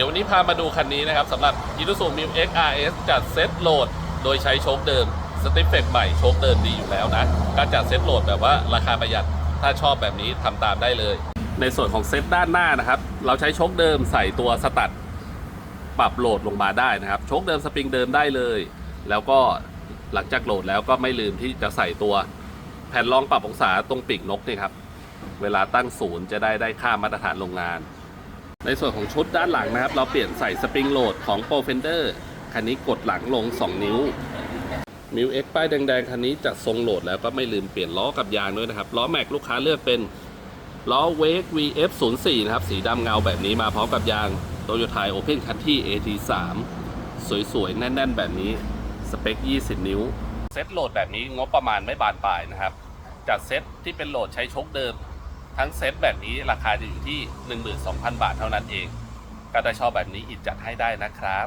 ดี๋ยววันนี้พามาดูคันนี้นะครับสำหรับ Isuzu m i X RS จัดเซตโหลด โดยใช้โชคเดิมสติฟเฟกใหม่โชคเดิมดีอยู่แล้วนะการจัดเซตโหลดแบบว่าราคาประหยัดถ้าชอบแบบนี้ทำตามได้เลย ในส่วนของเซตด้านหน้านะครับ เราใช้โชคเดิมใส่ตัวสตัดปรับโหลดลงมาได้นะครับโชคเดิมสปริงเดิมได้เลย แล้วก็หลังจากโหลดแล้วก็ไม่ลืมที่จะใส่ตัวแผ่นรองปรับองศาตรงปีกนกนี่ครับเวลาตั้งศูนย์จะได้ได้ค่ามาตรฐานโรงงาน ในส่วนของชุดด้านหลังนะครับ เราเปลี่ยนใส่สปริงโหลดของ p r o f e n d e r คันนี้กดหลังลง 2 นิ้วมิวเอ็กป้ายแดงๆคันนี้จัดทรงโหลดแล้วก็ไม่ลืมเปลี่ยนล้อกับยางด้วยนะครับล้อแม็กลูกค้าเลือกเป็นล้อเวก VF 0 4 นะครับ สีดำเงาแบบนี้มาพร้อมกับยาง Toyota Open Country AT3 สวยๆ แน่น ๆ แบบนี้ สเปค 20 นิ้ว เซ็ตโหลดแบบนี้งบประมาณไม่บานปลายนะครับ จากเซ็ตที่เป็นโหลดใช้ชกเดิม ทั้งเซ็ตแบบนี้ราคาจะอยู่ที่ 12,000 บาทเท่านั้นเอง ก็ถ้าชอบแบบนี้อิดจัดให้ได้นะครับ